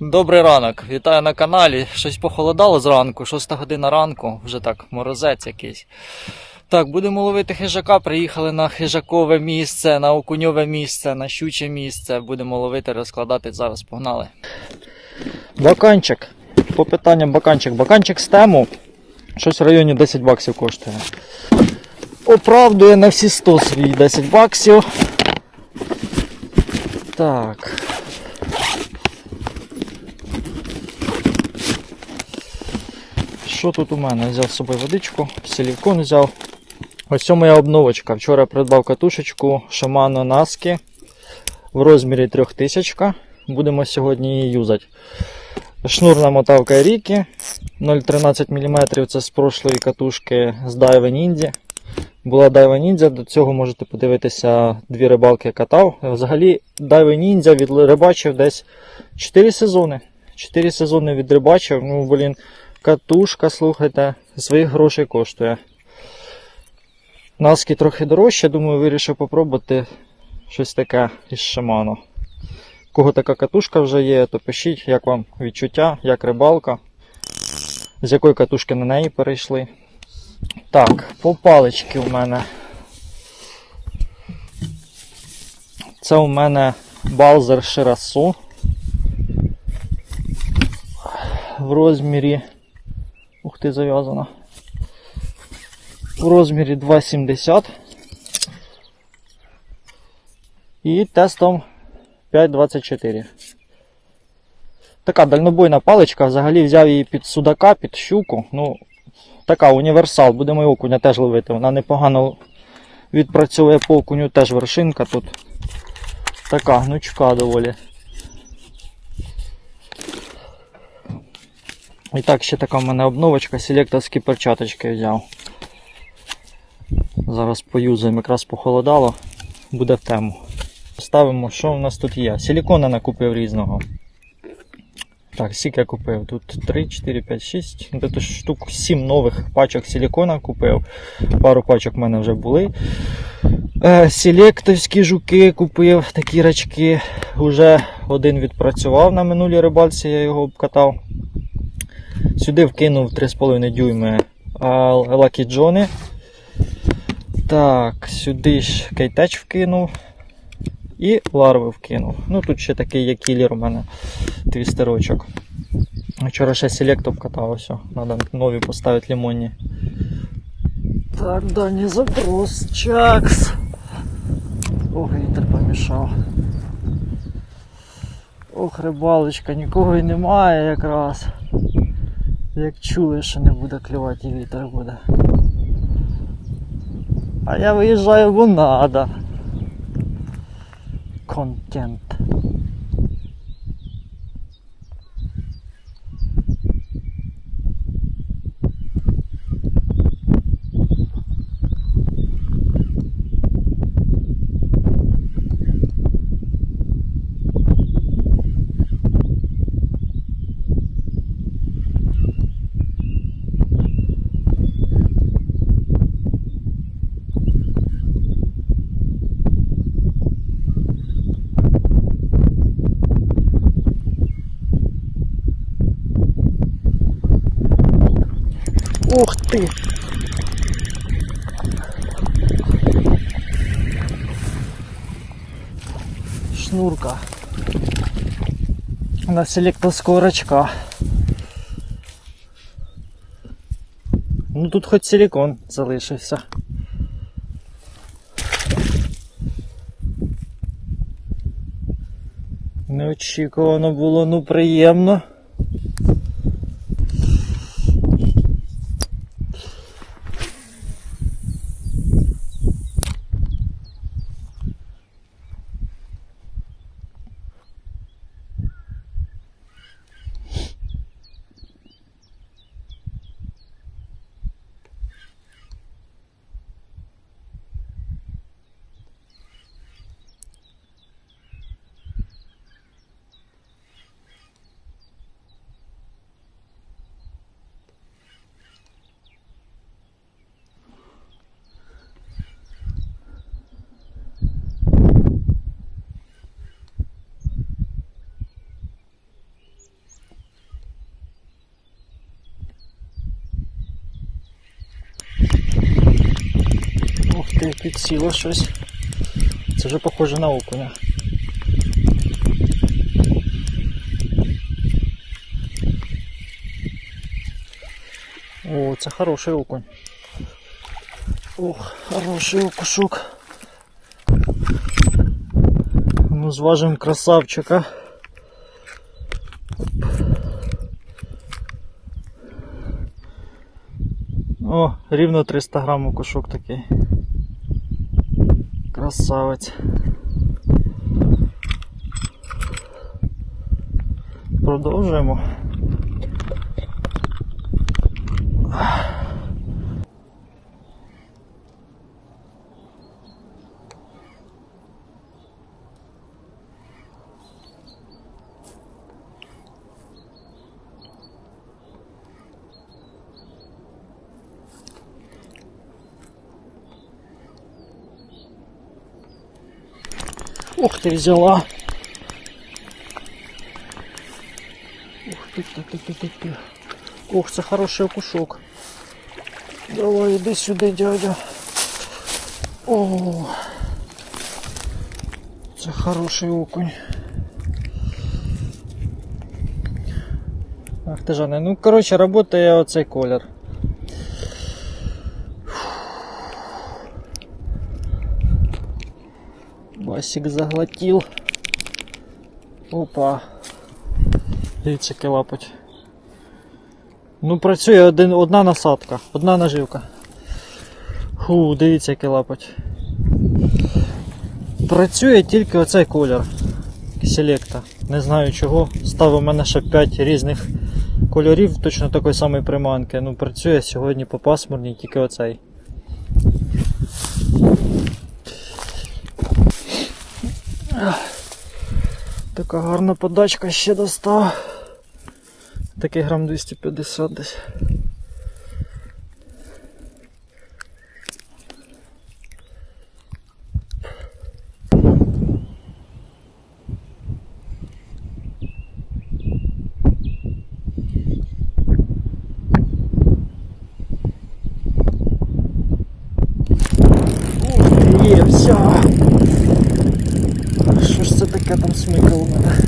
Добрий ранок, вітаю на каналі. Щось похолодало зранку, 6 година ранку, вже так, морозець якийсь. Так, будемо ловити хижака. Приїхали на хижакове місце, на окуньове місце, на щуче місце. Будемо ловити, розкладати. Зараз погнали. Баканчик. По питанням баканчик. Баканчик з тему. Щось в районі 10 баксів коштує. Оправдує на всі 100 свої 10 баксів. Так. Що тут у мене? Взяв з собою водичку, силікон взяв. Ось це моя обновочка. Вчора придбав катушечку Shimano Naski в розмірі 3000. Будемо сьогодні її юзати. Шнурна мотавка Рікі 0,13 мм. Це з прошлої катушки з Daiwa Ninja. Була Daiwa Ninja, до цього можете подивитися дві рибалки катав. Взагалі Daiwa Ninja відрибачив десь 4 сезони. 4 сезони відрибачив. Ну, блін, катушка, слухайте, своїх грошей коштує. Наски трохи дорожче, думаю, вирішив попробувати щось таке із Shimano. У кого така катушка вже є, то пишіть, як вам відчуття, як рибалка, з якої катушки на неї перейшли. Так, по палички у мене. Це у мене Балзер Ширасу в розмірі. Ух ти, зав'язана. В розмірі 2,70 і тестом 5,24. Така дальнобойна паличка, взагалі взяв її під судака, під щуку. Ну, така універсал, будемо і окуня теж ловити. Вона непогано відпрацьовує по окуню, теж вершинка тут. Така гнучка доволі. І так, ще така в мене обновочка, селекторські перчаточки взяв. Зараз поюзаємо, якраз похолодало, буде в тему. Ставимо, що в нас тут є. Силікона накупив різного. Так, скільки я купив? Тут 3, 4, 5, 6. Ну, Тут штук 7 нових пачок силікона купив. Пару пачок в мене вже були. Е, Селектовські жуки купив, такі рачки. Уже один відпрацював на минулій рибальці, я його обкатав. Сюди вкинув 3,5 дюйми Lucky Джони. Так, сюди ж кейтеч вкинув. І ларви вкинув. Ну тут ще такий є кілер у мене твістерочок. Вчора ще селект обкатав, ось. Треба нові поставити лимонні. Так, дальній запрос. Чакс. Ох, вітер помішав. Ох, рибалочка, нікого й немає якраз. Як чули, що не буде клювати і вітер буде. А я виїжджаю, бо надо. Контент. Ух ти! Шнурка. На селекторського рачка. Ну тут хоч силикон залишився. Неочікувано було, ну приємно. Ти, підсіло щось. Це вже похоже на окуня. О, це хороший окунь. Ох, хороший окушок. Ну, зважим красавчика. О, рівно 300 грам окушок такий. Красавець. Продовжуємо. Ух ты, взяла. Ух ты, ты, ты, ты, ты, ты. Ух, це хороший окушок. Давай, іди сюди, дядя. О, це хороший окунь. Ах ти жане. Ну, коротше, работає оцей колір. Басик заглотил. Опа. Дивіться, який лапоть. Ну, працює один, одна насадка, одна наживка. Фу, дивіться, який лапоть. Працює тільки оцей колір. Селекта. Не знаю чого. Став у мене ще 5 різних кольорів, точно такої самої приманки. Ну, працює сьогодні по пасмурній, тільки оцей. Така гарна подачка ще достав. Такий грам 250 десь. Ух, Є, все. Що ж це таке там смикало у мене?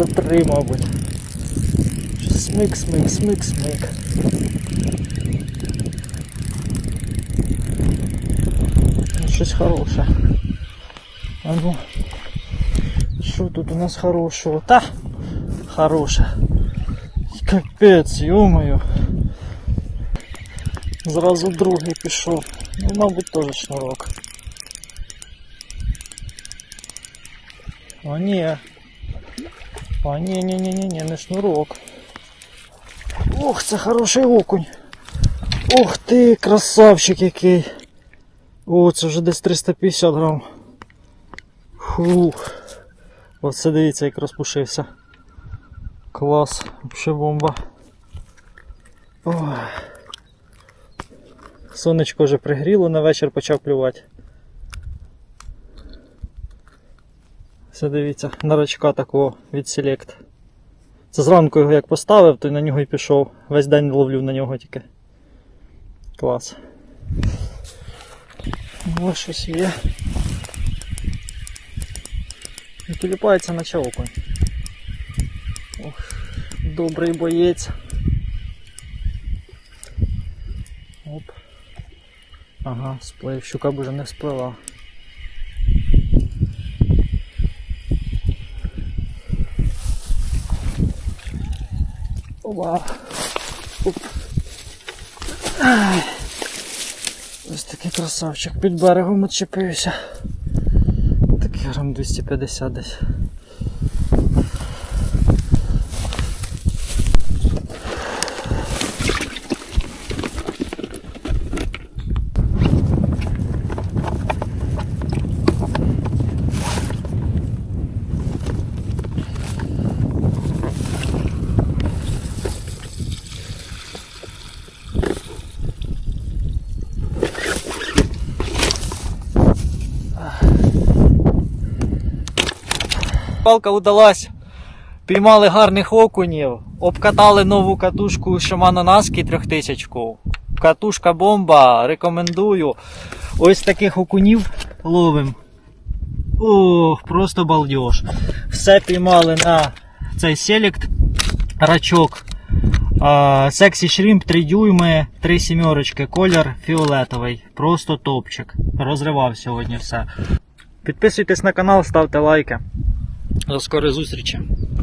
Мабуть. Що Смик, смик, смик, смик. Ну, Щось хороше. А ну. Що тут у нас хорошого? Та! Хороше. Капець, йомаю. Зразу другий пішов. Ну, мабуть, теж шнурок. О, ні. О, ні, ні, ні, ні, ні, не шнурок. Ох, це хороший окунь. Ух ти, красавчик який. О, це вже десь 350 грам. Фух. Оце дивіться, як розпушився. Клас, взагалі бомба. Ой. Сонечко вже пригріло, на вечір почав клювати. Все дивіться, на рачка такого від Select. Це зранку його як поставив, то й на нього і пішов. Весь день ловлю на нього тільки. Клас. Ось щось є. І тіліпається наче окунь. Ох, добрий боєць. Оп. Ага, сплив. Щука б уже не сплила. Ай. Ось такий красавчик під берегом відчепився. Такий грам 250 десь. Палка удалась. Піймали гарних окунів, обкатали нову катушку Naski 3000. Катушка бомба, рекомендую. Ось таких окунів ловим. Ох, просто балдеж. Все піймали на цей селект, рачок. Сексі шрімп 3 дюйми, 3 сімерочки, колір фіолетовий. Просто топчик. Розривав сьогодні все. Підписуйтесь на канал, ставте лайки. До скорої зустрічі.